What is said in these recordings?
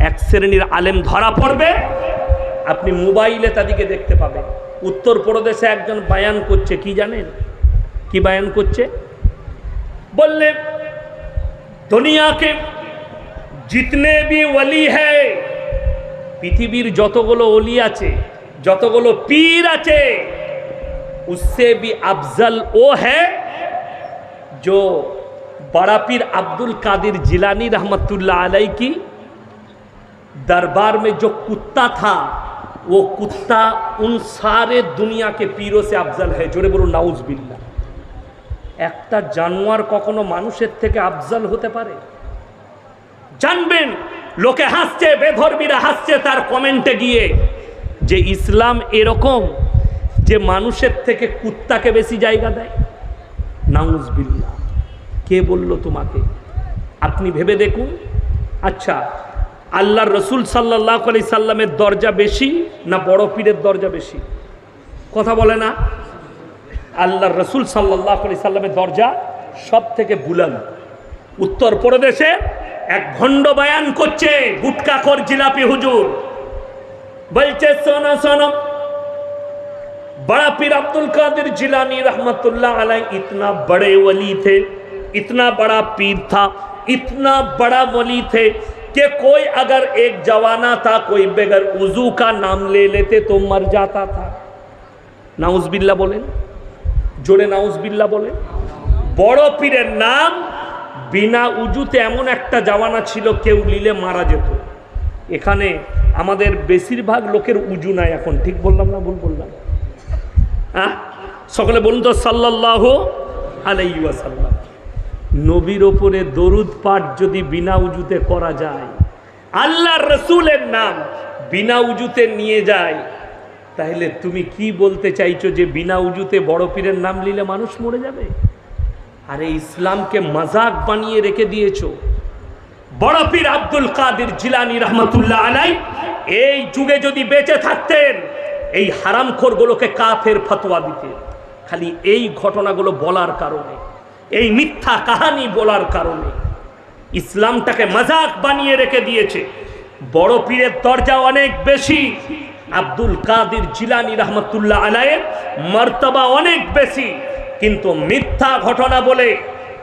এক শ্রেণীর আলেম ধরা পড়বে আপনি মোবাইলে তাদেরকে দেখতে পাবেন উত্তরপ্রদেশে একজন বায়ান করছে কি জানেন কি বায়ান করছে বললে দুনিয়া কে জিতনে বি ওলি হ্যায় পৃথিবীর যতগুলো অলি আছে যতগুলো পীর আছে उससे भी अफजल वो है जो बड़ा पीर अब्दुल कादिर जिलानी रहमतुल्लाह अलैह की दरबार में जो कुत्ता था वो कुत्ता उन सारे दुनिया के पीरों से अफजल है জোরে বলুন নাউজ বিল্লাহ একটা জানোয়ার কখনো মানুষের থেকে আফজল হতে পারে জানবেন লোকে হাসছে বেধর্মীরা হাসছে তার কমেন্টে গিয়ে যে ইসলাম এরকম যে মানুষের থেকে কুত্তাকে বেশি জায়গা দেয় নাউজ বিল্লাহ কে বলল তোমাকে আপনি ভেবে দেখুন আচ্ছা আল্লাহর রসুল সাল্লাহ আলি সাল্লামের দরজা বেশি না বড় পীরের দরজা বেশি কথা বলে না আল্লাহর রসুল সাল্লাহ আলি সাল্লামের দরজা সব থেকে বুলান উত্তর প্রদেশে এক ভণ্ড বায়ান করছে গুটকাখর জিলাপি হুজুর বলছে সোনা সোনম बड़ा पीर अब्दुल कादिर जिलानी रहमतुल्लाह अलैह इतना बड़े वली थे इतना बड़ा पीर था इतना बड़ा वली थे कि कोई अगर एक जवाना था कोई बगैर उजू का नाम ले लेते तो मर जाता था নাউজবিল্লা বলেন জোরে নাউজবিল্লা বলেন বড় পীরের নাম বিনা উজুতে এমন একটা জামানা ছিল কেউ নিলে মারা যেত এখানে আমাদের বেশিরভাগ লোকের উজু নাই এখন ঠিক বললাম না ভুল বললাম হ্যাঁ সকলে বলুন তো সাল্লাহ আলাইসাল্লাম নবীর ওপরে দরুদ পাঠ যদি বিনা উজুতে করা যায় আল্লাহ রসুলের নাম বিনা উজুতে নিয়ে যায়, তাহলে তুমি কি বলতে চাইছো যে বিনা উজুতে বড় পীরের নাম নিলে মানুষ মরে যাবে? আরে ইসলামকে মজাক বানিয়ে রেখে দিয়েছ। বড় পীর আব্দুল কাদের জিলানি রহমতুল্লাহ আলাই এই যুগে যদি বেঁচে থাকতেন, এই হারামখোরগুলোকে কাফের ফতোয়া দিতেন। খালি এই ঘটনাগুলো বলার কারণে। এই মিথ্যা কাহানি বলার কারণে। ইসলামটাকে মজাক বানিয়ে রেখে দিয়েছে। বড় পীরের দরজা অনেক বেশি। আব্দুল কাদির জিলানি রহমতুল্লাহ আলায়ের মর্তবা অনেক বেশি। কিন্তু মিথ্যা ঘটনা বলে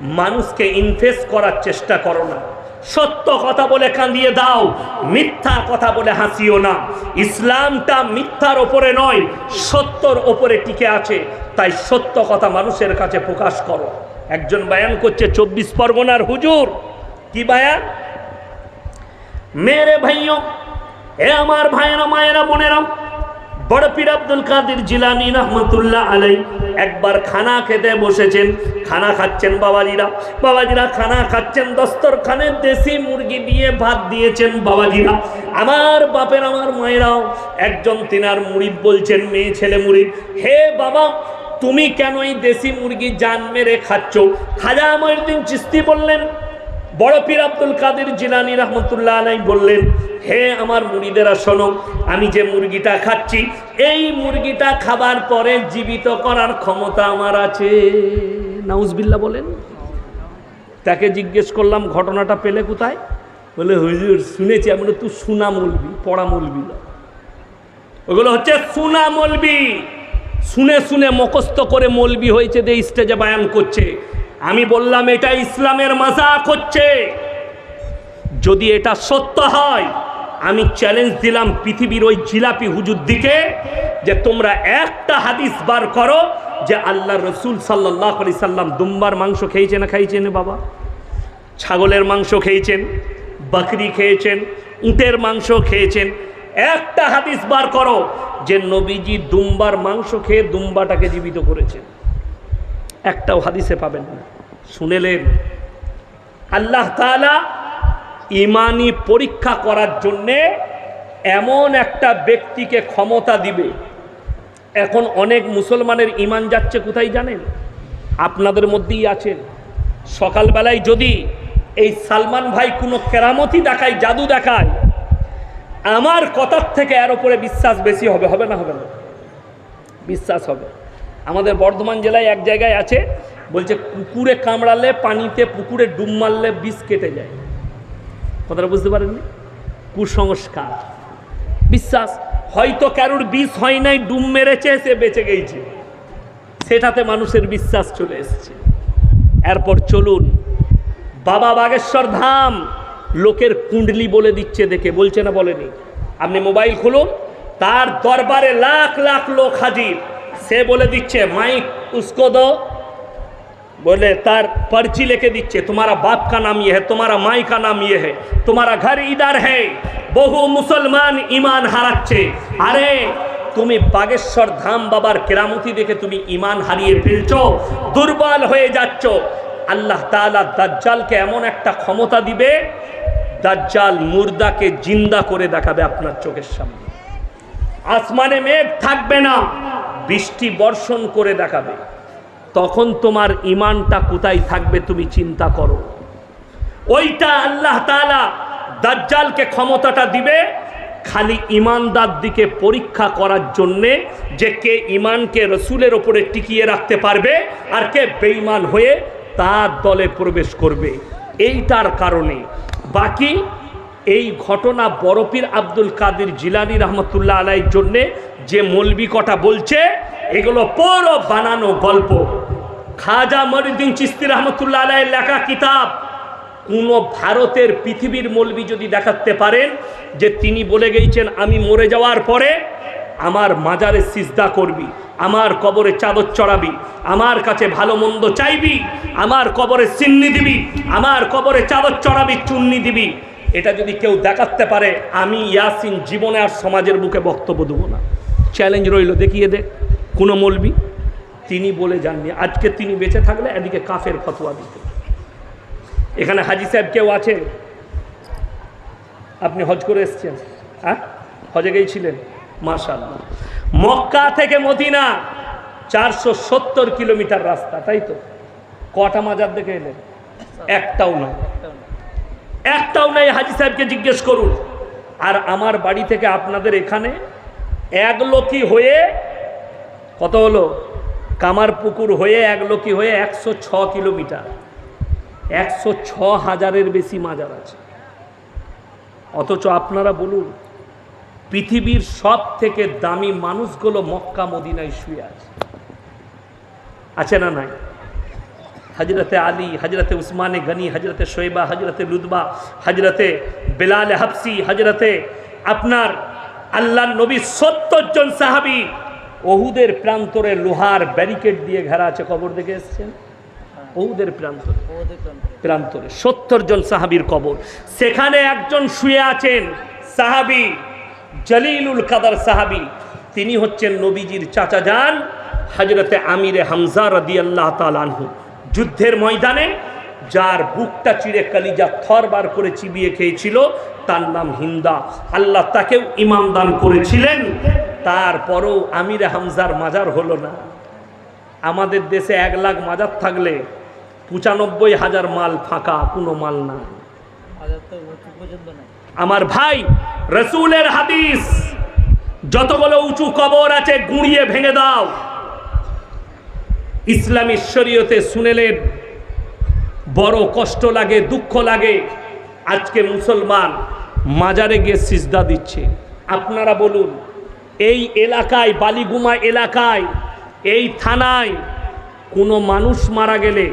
মানুষকে ইনফেস করার চেষ্টা করো না। সত্য কথা বলে কাঁদিয়ে দাও, মিথ্যা কথা বলে হাসিও না। ইসলামটা মিথ্যার ওপরে নয়, সত্যর ওপরে টিকে আছে। তাই সত্য কথা মানুষের কাছে প্রকাশ করো। একজন বায়ান করছে চব্বিশ পরগনার হুজুর। কি বায়ান? মেরে ভাইও এ আমার ভাইয়েরা, মায়েরা, বোনেরা, বড় পীর আব্দুল কাদের জিলানি রহমতুল্লাহ আলাই একবার খানা খেতে বসেছেন, খানা খাচ্ছেন বাবাজিরা। বাবাজিরা খানা খাচ্ছেন, দস্তরখানে দেশি মুরগি দিয়ে ভাত দিয়েছেন বাবাজিরা। আমার বাপের, আমার মায়েরাও, একজন তিনার মুড়িদ বলছেন, মেয়ে, ছেলে মুড়িদ, হে বাবা তুমি কেন এই দেশি মুরগি জান মেরে খাচ্ছ? খাজা মহিউদ্দিন চিস্তি বললেন, বড় পীর আব্দুল কাদের জিলানি রহমতুল্লাহ আলাই বললেন, হে আমার মুড়িদেরা, শোনো, আমি যে মুরগিটা খাচ্ছি, এই মুরগিটা খাবার পরে জীবিত করার ক্ষমতা আমার আছে। নাউজবিল্লা বলেন। তাকে জিজ্ঞেস করলাম, ঘটনাটা পেলে কোথায়? বলে, হুজুর, শুনেছি, আমি তুই সুনা মলবি পড়া মলবি ওগুলো হচ্ছে, সুনা মলবি শুনে শুনে মুখস্থ করে মলবি হয়েছে যে স্টেজে বায়ান করছে। আমি বললাম, এটা ইসলামের মাজাক হচ্ছে। যদি এটা সত্য হয়, আমি চ্যালেঞ্জ দিলাম পৃথিবীর ওই জিলাপি হুজুর দিকে যে তোমরা একটা হাদিস বার করো যে আল্লাহ রসুল সাল্লাহ আলি সাল্লাম দুম্বার মাংস খেয়েছে না খাইছেন বাবা? ছাগলের মাংস খেয়েছেন, বাকরি খেয়েছেন, উটের মাংস খেয়েছেন একটা হাদিস বার করো যে নবীজি দুম্বার মাংস খেয়ে দুম্বাটাকে জীবিত করেছেন। একটাও হাদিসে পাবেন না। শুনেলেন, আল্লাহ তাআলা ইমানি পরীক্ষা করার জন্যে এমন একটা ব্যক্তিকে ক্ষমতা দিবে। এখন অনেক মুসলমানের ইমান যাচ্ছে কোথায় জানেন? আপনাদের মধ্যেই আছেন। সকালবেলায় যদি এই সালমান ভাই কোনো কেরামতি দেখায়, জাদু দেখায় আমার কথার থেকে এর ওপরে বিশ্বাস বেশি হবে হবে না হবে না? বিশ্বাস হবে। আমাদের বর্ধমান জেলায় এক জায়গায় আছে, বলছে কুকুরে কামড়ালে পানিতে পুকুরে ডুব মারলে বিষ কেটে যায়। কথাটা বুঝতে পারেননি? কুসংস্কার। বিশ্বাস, হয়তো কারোর বিষ হয় নাই ডুম মেরেছে, সে বেঁচে গেছে। সেটাতে মানুষের বিশ্বাস চলে এসেছে। এরপর চলুন, বাবা বাগেশ্বর ধাম। লোকের কুণ্ডলি বলে দিচ্ছে দেখে বলছে না বলেনি আপনি মোবাইল খুলুন তার দরবারে লাখ লাখ লোক হাজির সে বলে দিচ্ছে মাইক উসকো দো बोले तार पर्ची लेके दीजिए तुम्हारा बाप का नाम ये है तुम्हारा माई का नाम ये है तुम्हारा घर इधर है বহু মুসলমান ইমান হারাচ্ছে আরে তুমি বাগেশ্বর ধাম বাবার কেরামতি দেখে তুমি ইমান হারিয়ে ফেলছো দুর্বল হয়ে যাচ্ছ আল্লাহ তাআলা দাজ্জালকে এমন একটা ক্ষমতা দিবে দাজ্জাল মুর্দাকে জিন্দা করে দেখাবে আপনার চোখের সামনে। আসমানে মেঘ থাকবে না, বৃষ্টি বর্ষণ করে দেখাবে। তখন তোমার ইমানটা কোথায় থাকবে তুমি চিন্তা করো। ওইটা আল্লাহ তাআলা দাজ্জালকে ক্ষমতাটা দিবে খালি ইমানদার দিকে পরীক্ষা করার জন্যে যে কে ইমানকে রসুলের ওপরে টিকিয়ে রাখতে পারবে আর কে বেঈমান হয়ে তার দলে প্রবেশ করবে। এইটার কারণে বাকি এই ঘটনা বরফির আব্দুল কাদের জিলানি রহমতুল্লাহ আলাইর জন্যে যে মলবি কটা বলছে, এগুলো পুরো বানানো গল্প। খাজা মরিদ্দিন চিস্তি রহমতুল্লাহ আলাইয়ের লেখা কিতাব। কোনো ভারতের পৃথিবীর মলবি যদি দেখাতে পারেন যে তিনি বলে গেছেন আমি মরে যাওয়ার পরে আমার মাজারে সিজদা করবি। আমার কবরে চাদর চড়াবি, আমার কাছে ভালো মন্দ চাইবি, আমার কবরে চিন্নি দিবি, আমার কবরে চাদর চড়াবি, চুন্নি দিবি। এটা যদি কেউ দেখাতে পারে, আমি ইয়াসিন জীবনে আর সমাজের বুকে বক্তব্য দেবো না। চ্যালেঞ্জ রইল, দেখিয়ে দে, কোনো মলবি? তিনি বলে যাননি, আজকে তিনি বেঁচে থাকলে এদিকে কাফের ফতোয়া দিতে। এখানে হাজি সাহেব কেউ আছে? আপনি হজ করে এসছেন হ্যাঁ? হজে গিয়েছিলেন? মাশাল্লাহ মক্কা থেকে মদিনা চারশো সত্তর কিলোমিটার রাস্তা, তাই তো? কটা মাজার দেখে এলেন? একটাও নয়। একটাও নাই হাজি সাহেবকে জিজ্ঞেস করুন। আর আমার বাড়ি থেকে আপনাদের এখানে এক লোকি হয়ে কত হলো? কামারপুকুর হয়ে এক লোকি হয়ে একশো ছ কিলোমিটার। একশো ছ হাজারের বেশি মাজার আছে। অথচ আপনারা বলুন পৃথিবীর সব থেকে দামি মানুষগুলো মক্কা মদিনায় শুয়ে আছে। আছে না নাই? হজরতে আলী হজরতে উসমানে গনি হজরতে শোয়েবা হজরতে লুদবা হজরতে বেলাল হাফসি হজরতে আপনার আল্লাহ নবী সত্তর জন সাহাবি ওহুদের প্রান্তরে লোহার ব্যারিকেড দিয়ে ঘেরা আছে। কবর দেখে এসছেন? ওহুদের প্রান্তরে। প্রান্তরে। সত্তর জন সাহাবির কবর। সেখানে একজন শুয়ে আছেন সাহাবি। জলিলুল কাদার সাহাবি, তিনি হচ্ছেন নবীজির চাচা যান হজরতে আমিরে হামজা রদি আল্লাহ তালানহু যুদ্ধের ময়দানে যার বুকটা চিড়ে কালিজা থর বার করে চিবিয়ে খেয়েছিল, তার নাম হিন্দা। আল্লাহ তাকেও ইমাম দান করেছিলেন, তারপরও আমিরে হামজার মাজার হলো না। আমাদের দেশে এক লাখ মাজার থাকলে পঁচানব্বই হাজার মাল ফাঁকা, কোনো মাল না আমার ভাই রসুলের হাদিস, যতগুলো উঁচু কবর আছে গুঁড়িয়ে ভেঙে দাও। ইসলামী শরীয়তে শুনেলেন বড় কষ্ট লাগে, দুঃখ লাগে। আজকে মুসলমান মাজারে গিয়ে সিজদা দিচ্ছে। আপনারা বলুন, এই এলাকায়, বালিগুমা এলাকায়, এই থানায় কোনো মানুষ মারা গেলে,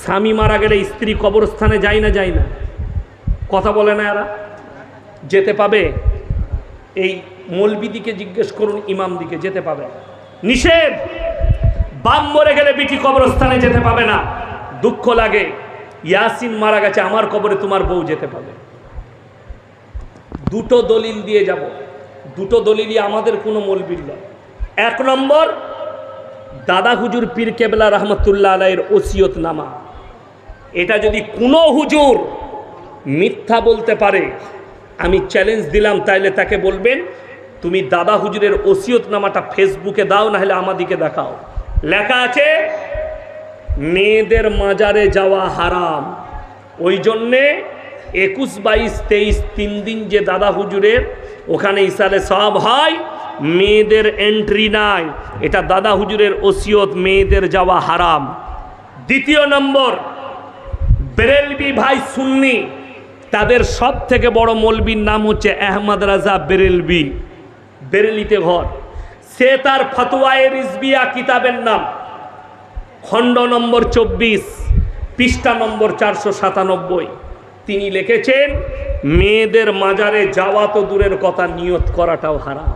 স্বামী মারা গেলে, স্ত্রী কবরস্থানে যায় না যায় না। কথা বলে না এরা? যেতে পাবে? এই মলবিদিকে জিজ্ঞেস করুন ইমাম দিকে যেতে পাবে। নিষেধ! বাম মরে গেলে বিটি কবরস্থানে যেতে পাবে না। দুঃখ লাগে। ইয়াসিন মারা গেছে, আমার কবরে তোমার বউ যেতে পাবে। দুটো দলিল দিয়ে যাব। দুটো দলিলই আমাদের কোনো মলবির নয়। এক নম্বর, দাদা হুজুর পীর কেবলা রহমতুল্লাহ আলাইয়ের ওসিয়ত নামা এটা যদি কোনো হুজুর মিথ্যা বলতে পারে আমি চ্যালেঞ্জ দিলাম, তাইলে তাকে বলবেন, তুমি দাদা হুজুরের ওসিয়ত নামাটা ফেসবুকে দাও না হলে আমাদিকে দেখাও। লেখা আছে, মেয়েদের মাজারে যাওয়া হারাম। ওই জন্যে একুশ, বাইশ, তেইশ, তিন দিন যে দাদা হুজুরের ওখানে ইসালে সব হয়, মেয়েদের এন্ট্রি নাই। এটা দাদা হুজুরের ওসিয়ত, মেয়েদের যাওয়া হারাম। দ্বিতীয় নম্বর, বেরেলবি ভাই সুন্নি। তাদের সব থেকে বড় মৌলবীর নাম হচ্ছে আহমদ রাজা বেরেলবি, বেরেলিতে ঘর। সে তার ফতোয়ায় রিসবিয়া কিতাবের নাম। খণ্ড নম্বর চব্বিশ, পৃষ্ঠা নম্বর চারশো সাতানব্বই। তিনি লিখেছেন, মেয়েদের মাজারে যাওয়া তো দূরের কথা, নিয়ত করাটাও হারাম।